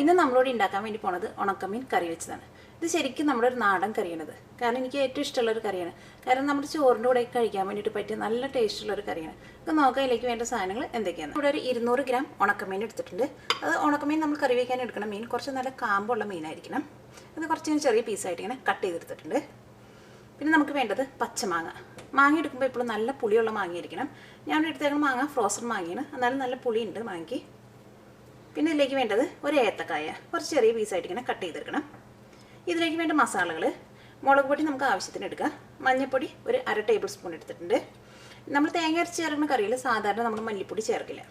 ഇന്ന് നമ്മളോട് ഉണ്ടാക്കാൻ വേണ്ടി പോണത് ഉണക്കമീൻ കറി വെച്ചതാണ്. ഇത് ശരിക്കും നമ്മുടെ ഒരു നാടൻ കറിയാണിത്. കാരണം എനിക്ക് ഏറ്റവും ഇഷ്ടമുള്ള ഒരു കറിയാണ്. കാരണം നമ്മുടെ ചോറിന്റെ കൂടെ കഴിക്കാൻ വേണ്ടിയിട്ട് പറ്റിയ നല്ല ടേസ്റ്റുള്ള ഒരു കറിയാണ്. അപ്പോൾ നോക്കാം ഇതിലേക്ക് വേണ്ട സാധനങ്ങൾ എന്തൊക്കെയാണ്. ഇവിടെ ഒരു ഇരുന്നൂറ് ഗ്രാം ഉണക്കമീൻ എടുത്തിട്ടുണ്ട്. അത് ഉണക്കമീൻ നമ്മൾ കറി വയ്ക്കാൻ എടുക്കണം മീൻ കുറച്ച് നല്ല കാമ്പുള്ള മീനായിരിക്കണം. അത് കുറച്ച് ചെറിയ പീസായിട്ട് ഇങ്ങനെ കട്ട് ചെയ്തെടുത്തിട്ടുണ്ട് പിന്നെ നമുക്ക് വേണ്ടത് പച്ചമാങ്ങ മാങ്ങ. എടുക്കുമ്പോൾ എപ്പോഴും നല്ല പുളിയുള്ള മാങ്ങയായിരിക്കണം. ഞാൻ എടുത്തേക്കുന്ന മാങ്ങ ഫ്രോസൺ മാങ്ങയാണ്. എന്നാലും നല്ല പുളിയുണ്ട് മാങ്ങയ്ക്ക്. പിന്നെ ഇതിലേക്ക് വേണ്ടത് ഒരു ഏത്തക്കായ. കുറച്ച് ചെറിയ പീസായിട്ട് ഇങ്ങനെ കട്ട് ചെയ്തെടുക്കണം. ഇതിലേക്ക് വേണ്ട മസാലകൾ. മുളക് പൊടി നമുക്ക് ആവശ്യത്തിന് എടുക്കാം. മഞ്ഞൾപ്പൊടി ഒരു അര ടേബിൾ സ്പൂൺ എടുത്തിട്ടുണ്ട്. നമ്മൾ തേങ്ങ അരച്ച് ചേർക്കുന്ന കറിയിൽ സാധാരണ നമ്മൾ മല്ലിപ്പൊടി ചേർക്കില്ല.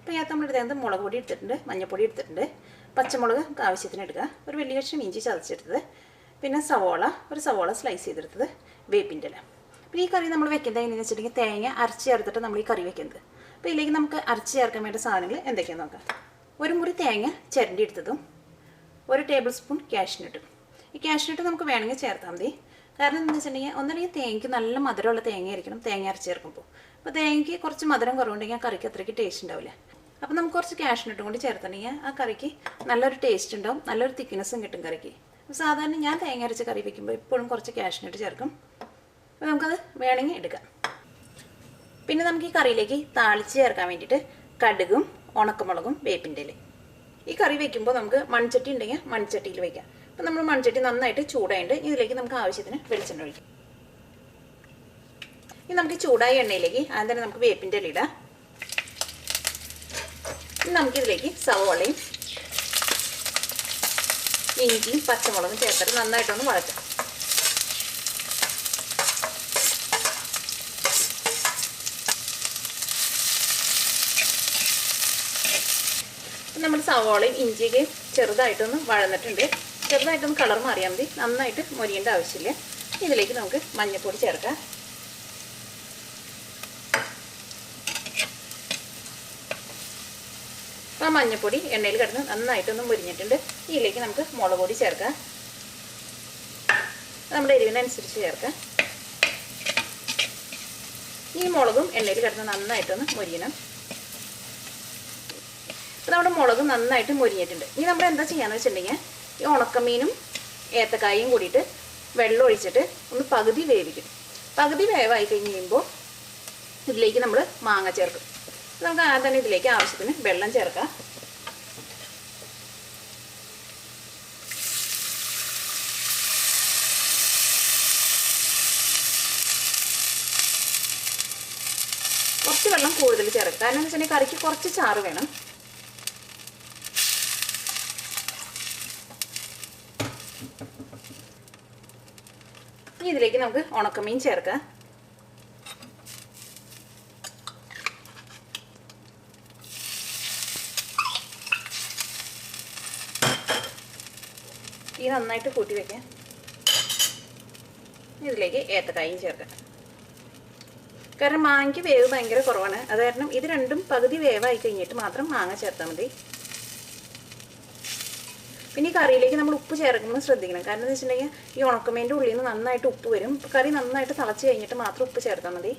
അപ്പോൾ ഇതിനകത്ത് നമ്മൾ എടുത്തത് മുളക് പൊടി എടുത്തിട്ടുണ്ട്. മഞ്ഞൾപ്പൊടി എടുത്തിട്ടുണ്ട്. പച്ചമുളക് നമുക്ക് ആവശ്യത്തിന് എടുക്കുക ഒരു വലിയ കഷ്ണം ഇഞ്ചി ചതച്ചെടുത്തത്. പിന്നെ സവോള ഒരു സവോള സ്ലൈസ് ചെയ്തെടുത്തത്. വേപ്പിന്റെ ഇല. പിന്നെ ഈ കറി നമ്മൾ വെക്കുന്നത് എങ്ങനെയാണെന്ന് വെച്ചിട്ടുണ്ടെങ്കിൽ തേങ്ങ അരച്ച് ചേർത്തിട്ട് നമ്മൾ ഈ കറി വെക്കുന്നത്. അപ്പോൾ ഇതിലേക്ക് നമുക്ക് അരച്ച് ചേർക്കാൻ വേണ്ട സാധനങ്ങൾ എന്തൊക്കെയാണെന്ന് നോക്കാം. ഒരു മുറി തേങ്ങ ചിരണ്ടി എടുത്തതും ഒരു ടേബിൾ സ്പൂൺ കാഷ്നട്ടും ഈ കാഷ്നട്ട് നമുക്ക് വേണമെങ്കിൽ ചേർത്താൽ മതി. കാരണം എന്താണെന്ന് വെച്ചിട്ടുണ്ടെങ്കിൽ ഒന്നല്ലെങ്കിൽ തേങ്ങയ്ക്ക് നല്ല മധുരമുള്ള തേങ്ങ ആയിരിക്കണം തേങ്ങ അരച്ച് ചേർക്കുമ്പോൾ. അപ്പോൾ തേങ്ങയ്ക്ക് കുറച്ച് മധുരം കുറവുണ്ടെങ്കിൽ ആ കറിക്ക് അത്രയ്ക്ക് ടേസ്റ്റ് ഉണ്ടാവില്ല. അപ്പോൾ നമുക്ക് കുറച്ച് കാഷ്നട്ടും കൂടി ചേർത്തിട്ടുണ്ടെങ്കിൽ ആ കറിക്ക് നല്ലൊരു ടേസ്റ്റ് ഉണ്ടാവും നല്ലൊരു തിക്നെസ്സും കിട്ടും കറിക്ക്. സാധാരണ ഞാൻ തേങ്ങ അരച്ച് കറി വയ്ക്കുമ്പോൾ ഇപ്പോഴും കുറച്ച് കാഷ്നട്ട് ചേർക്കും. അപ്പോൾ നമുക്കത് വേണമെങ്കിൽ എടുക്കാം. പിന്നെ നമുക്ക് ഈ കറിയിലേക്ക് താളിച്ച് ചേർക്കാൻ വേണ്ടിയിട്ട് കടുകും ഉണക്കമുളകും വേപ്പിന്റെ ഇല ഈ കറി വെക്കുമ്പോൾ നമുക്ക് മൺചട്ടി ഉണ്ടെങ്കിൽ മൺചട്ടിയിൽ വെക്കാം. അപ്പം നമ്മൾ മൺചട്ടി നന്നായിട്ട് ചൂടായിട്ട് ഇതിലേക്ക് നമുക്ക് ആവശ്യത്തിന് വെളിച്ചെണ്ണ ഒഴിക്കാം. ഇനി നമുക്ക് ചൂടായ എണ്ണയിലേക്ക് ആദ്യം തന്നെ നമുക്ക് വേപ്പിന്റെ ഇല ഇടാം. ഇനി നമുക്കിതിലേക്ക് സവോളയും ഇഞ്ചിയും പച്ചമുളകും ചേർത്തിട്ട് നന്നായിട്ടൊന്ന് വഴറ്റാം. നമ്മുടെ സവോളയും ഇഞ്ചിയൊക്കെ ചെറുതായിട്ടൊന്ന് വഴന്നിട്ടുണ്ട്. ചെറുതായിട്ടൊന്ന് കളർ മാറിയാൽ മതി. നന്നായിട്ട് മൊരിയേണ്ട ആവശ്യമില്ല. ഇതിലേക്ക് നമുക്ക് മഞ്ഞൾപ്പൊടി ചേർക്കാം. ആ മഞ്ഞൾപ്പൊടി എണ്ണയിൽ കിടന്ന് നന്നായിട്ടൊന്ന് മുരിഞ്ഞിട്ടുണ്ട്. ഇതിലേക്ക് നമുക്ക് മുളക് പൊടി ചേർക്കാം. നമ്മുടെ എരിവിനനുസരിച്ച് ചേർക്കാം. ഈ മുളകും എണ്ണയിൽ കിടന്ന് നന്നായിട്ടൊന്ന് മുരിയണം. നമ്മുടെ മുളക് നന്നായിട്ട് മുരിഞ്ഞിട്ടുണ്ട്. ഇനി നമ്മൾ എന്താ ചെയ്യാന്ന് വെച്ചിട്ടുണ്ടെങ്കിൽ ഈ ഉണക്കമീനും ഏത്തക്കായും കൂടിയിട്ട് വെള്ളം ഒഴിച്ചിട്ട് ഒന്ന് പകുതി വേവിക്കും. പകുതി വേവായി കഴിഞ്ഞ് കഴിയുമ്പോൾ ഇതിലേക്ക് നമ്മൾ മാങ്ങ ചേർക്കും. നമുക്ക് ആദ്യം തന്നെ ഇതിലേക്ക് ആവശ്യത്തിന് വെള്ളം ചേർക്കാം. കുറച്ച് വെള്ളം കൂടുതൽ ചേർക്കുക കാരണം എന്ന് വെച്ചിട്ടുണ്ടെങ്കിൽ കറിക്ക് കുറച്ച് ചാറ് വേണം. ഇനി ഇതിലേക്ക് നമുക്ക് ഉണക്കമീൻ ചേർക്കാം. ഈ നന്നായിട്ട് കൂട്ടി വെക്കാം. ഇതിലേക്ക് ഏത്തക്കായും ചേർക്കാം. കാരണം മാങ്ങയ്ക്ക് വേവ് ഭയങ്കര കുറവാണ്. അത് കാരണം ഇത് രണ്ടും പകുതി വേവായി കഴിഞ്ഞിട്ട് മാത്രം മാങ്ങ ചേർത്താൽ മതി. പിന്നെ ഈ കറിയിലേക്ക് നമ്മൾ ഉപ്പ് ചേർക്കുമ്പോൾ ശ്രദ്ധിക്കണം. കാരണം എന്ന് വെച്ചിട്ടുണ്ടെങ്കിൽ ഈ ഉണക്കമേന്റെ ഉള്ളിൽ നിന്ന് നന്നായിട്ട് ഉപ്പ് വരും. കറി നന്നായിട്ട് തിളച്ച് കഴിഞ്ഞിട്ട് മാത്രം ഉപ്പ് ചേർത്താൽ മതി.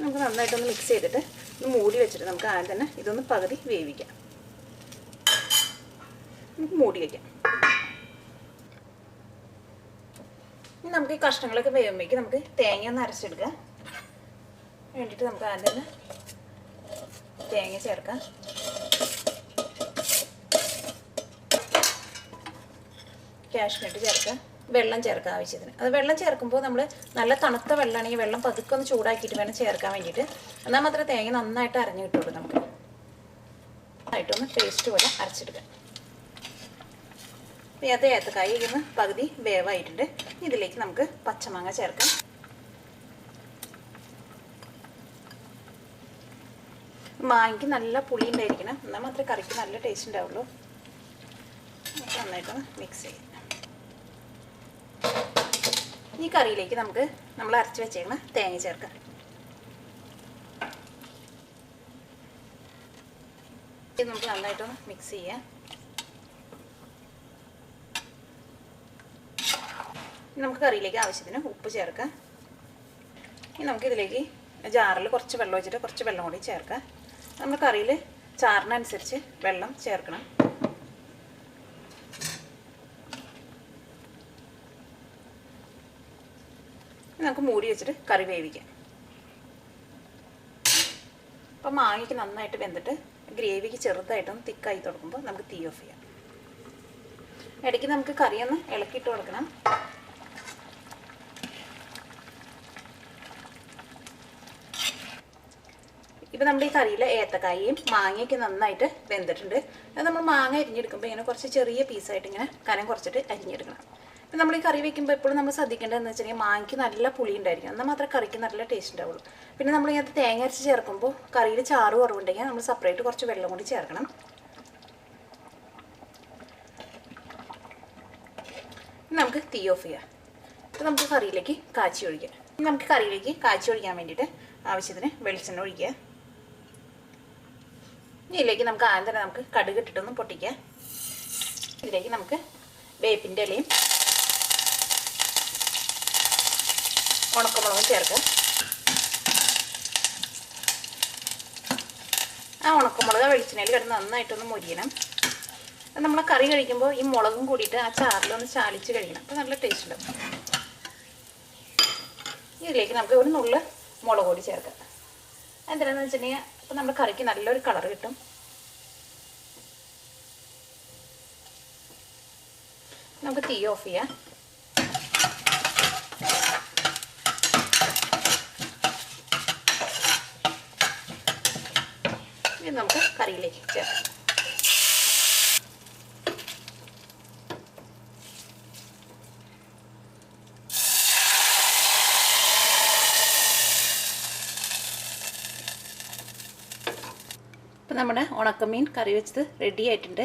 നമുക്ക് നന്നായിട്ടൊന്ന് മിക്സ് ചെയ്തിട്ട് ഒന്ന് മൂടി വെച്ചിട്ട് നമുക്ക് ആദ്യം തന്നെ ഇതൊന്ന് പകുതി വേവിക്കാം. നമുക്ക് മൂടി വയ്ക്കാം നമുക്ക് ഈ കഷ്ണങ്ങളൊക്കെ വേവുമ്പോഴേക്ക് നമുക്ക് തേങ്ങ ഒന്ന് അരച്ചെടുക്കാം. വേണ്ടിയിട്ട് നമുക്ക് ആദ്യം തന്നെ തേങ്ങ ചേർക്കാം. കാഷ്നട്ട് ചേർക്കാം വെള്ളം ചേർക്കുക ആവശ്യത്തിന്. അത് വെള്ളം ചേർക്കുമ്പോൾ നമ്മൾ നല്ല തണുത്ത വെള്ളമാണെങ്കിൽ വെള്ളം പതുക്കെ ഒന്ന് ചൂടാക്കിയിട്ട് വേണം ചേർക്കാൻ വേണ്ടിയിട്ട്. എന്നാൽ മാത്രമേ തേങ്ങ നന്നായിട്ട് അരഞ്ഞു കിട്ടുള്ളൂ നമുക്ക്. നന്നായിട്ടൊന്ന് പേസ്റ്റ് പോലെ അരച്ചെടുക്കാം അത് ഏത്തക്കായ ഇരുന്ന് പകുതി വേവായിട്ടുണ്ട്. ഇതിലേക്ക് നമുക്ക് പച്ചമാങ്ങ ചേർക്കാം. മാങ്ങയ്ക്ക് നല്ല പുളി ഉണ്ടായിരിക്കണം എന്നാൽ മാത്രമേ കറിക്ക് നല്ല ടേസ്റ്റ് ഉണ്ടാവുള്ളൂ. നന്നായിട്ടൊന്ന് മിക്സ് ചെയ്യാം. ഈ കറിയിലേക്ക് നമുക്ക് നമ്മൾ അരച്ച് വെച്ചേക്കുന്ന തേങ്ങ ചേർക്കാം. ഇത് നമുക്ക് നന്നായിട്ടൊന്ന് മിക്സ് ചെയ്യാം. നമുക്ക് കറിയിലേക്ക് ആവശ്യത്തിന് ഉപ്പ് ചേർക്കാം. ഇനി നമുക്ക് ഇതിലേക്ക് ജാറിൽ കുറച്ച് വെള്ളം വെച്ചിട്ട് കുറച്ച് വെള്ളം കൂടി ചേർക്കാം. നമ്മൾ കറിയിൽ ചാറിനനുസരിച്ച് വെള്ളം ചേർക്കണം. നമുക്ക് മൂടി വെച്ചിട്ട് കറി വേവിക്കാം. അപ്പം മാങ്ങയ്ക്ക് നന്നായിട്ട് വെന്തിട്ട് ഗ്രേവിക്ക് ചെറുതായിട്ടൊന്ന് തിക്കായി തുടങ്ങുമ്പോൾ നമുക്ക് തീ ഓഫ് ചെയ്യാം. ഇടയ്ക്ക് നമുക്ക് കറിയൊന്ന് ഇളക്കിയിട്ട് കൊടുക്കണം. ഇപ്പം നമ്മുടെ ഈ കറിയിലെ ഏത്തക്കായയും മാങ്ങയൊക്കെ നന്നായിട്ട് വെന്തിട്ടുണ്ട്. അത് നമ്മൾ മാങ്ങ അരിഞ്ഞെടുക്കുമ്പോൾ ഇങ്ങനെ കുറച്ച് ചെറിയ പീസായിട്ട് ഇങ്ങനെ കനം കുറച്ചിട്ട് അരിഞ്ഞെടുക്കണം. ഇപ്പം നമ്മൾ ഈ കറി വെക്കുമ്പോൾ എപ്പോഴും നമ്മൾ ശ്രദ്ധിക്കേണ്ടതെന്ന് വെച്ചിട്ടുണ്ടെങ്കിൽ മാങ്ങയ്ക്ക് നല്ല പുളി ഉണ്ടായിരിക്കും എന്നാൽ മാത്രമേ കറിക്ക് നല്ല ടേസ്റ്റ് ഉണ്ടാവുള്ളൂ. പിന്നെ നമ്മൾ ഇതിനകത്ത് തേങ്ങ അരച്ച് ചേർക്കുമ്പോൾ കറിയിൽ ചാറ് കുറവുണ്ടെങ്കിൽ നമ്മൾ സെപ്പറേറ്റ് കുറച്ച് വെള്ളം കൂടി ചേർക്കണം. നമുക്ക് തീ ഓഫ് ചെയ്യാം. ഇപ്പം നമുക്ക് കറിയിലേക്ക് കാച്ചി ഒഴിക്കാം. ഇനി നമുക്ക് കറിയിലേക്ക് കാച്ചി ഒഴിക്കാൻ വേണ്ടിയിട്ട് ആവശ്യത്തിന് വെളിച്ചെണ്ണ ഒഴിക്കുക. ഇനി ഇതിലേക്ക് നമുക്ക് ആദ്യം തന്നെ നമുക്ക് കടുക് ഇട്ടിട്ടൊന്ന് പൊട്ടിക്കാം ഇതിലേക്ക് നമുക്ക് വേപ്പിന്റെ ഇലയും ഉണക്കമുളകും ചേർക്കും. ആ ഉണക്കമുളക് വെളിച്ചെണ്ണയിൽ കിടന്ന് നന്നായിട്ടൊന്ന് മൊരിയണം. നമ്മൾ കറി കഴിക്കുമ്പോൾ ഈ മുളകും കൂടിയിട്ട് ആ ചാറിലൊന്ന് ചാലിച്ച് കഴിക്കണം. അപ്പോൾ നല്ല ടേസ്റ്റ് ഉണ്ടാവും. ഇതിലേക്ക് നമുക്ക് ഒരു നുള്ള് മുളക് പൊടി ചേർക്കാം. എന്തിനാന്ന് വെച്ചിട്ടുണ്ടെങ്കിൽ അപ്പം നമ്മുടെ കറിക്ക് നല്ലൊരു കളർ കിട്ടും. നമുക്ക് തീ ഓഫ് ചെയ്യാം. നമുക്ക് കറിയിലേക്ക് ചേർക്കാം ഇപ്പം നമ്മുടെ ഉണക്കമീൻ കറി വെച്ചത് റെഡി ആയിട്ടുണ്ട്